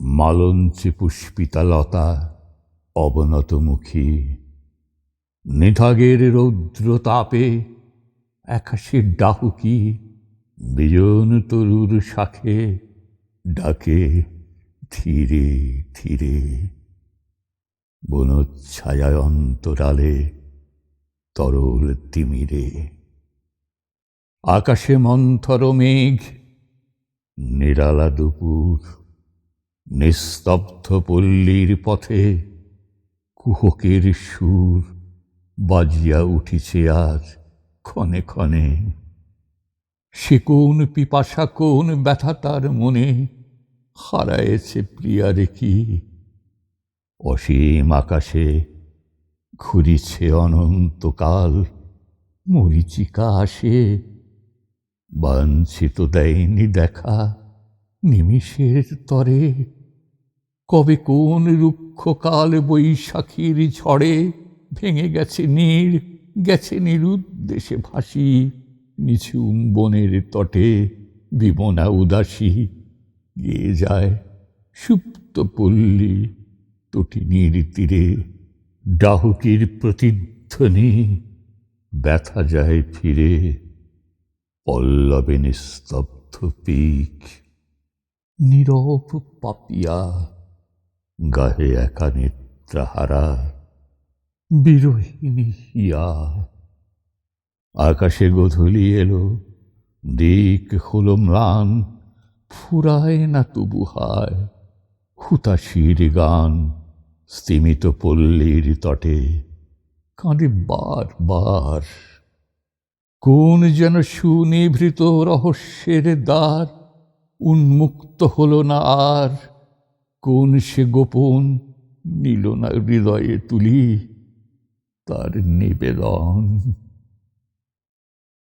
মালঞ্চে পুষ্পিতা লতা অবনতমুখী। নিধাগের রৌদ্র তাপে একাশের ডাহুকি বিজন তরুর শাখে ডাকে ধীরে ধীরে। বনচ্ছায়ায় অন্তরালে তরল তিমিরে। আকাশে মন্থর মেঘ, নিরালা দুপুর নিস্তব্ধ পল্লীর পথে কুহকের সুর বাজিয়া উঠিছে আজ ক্ষণে ক্ষণে। সে কোন পিপাসা, কোন ব্যথা তার মনে হারায়েছে প্রিয়ারে কি? অসীম আকাশে ঘুরিছে অনন্তকাল মরিচিকা আসে, বাঞ্ছিত দেয়নি দেখা নিমিষের তরে, কবে কোন রুক্ষকাল বৈশাখীর ঝড়ে ভেঙে গেছে নীড় গেছে নিরুদ্দেশে ভাসি, নিঝুম বনের তটে বিমনা উদাসী গিয়ে যায় সুপ্ত পল্লী তটিনীর তীরে, ডাহুকির প্রতিধ্বনি ব্যথা যায় ফিরে, পল্লবে নিস্তব্ধ পিক নীরব পাপিয়া গাহে একা নেত্রাহারা বিরোহিনী হিয়া আকাশে গধূলি এলো দিক হলো ম্লান ফুরায় না তবু হায়। হুতাশির গান স্তিমিত পল্লীর তটে কাঁদে বার বার। কোন যেন সুনিভৃত রহস্যের দ্বার উন্মুক্ত হল না আর। কোন সে গোপন নিল না হৃদয়ে তুলি তার নিবেদন।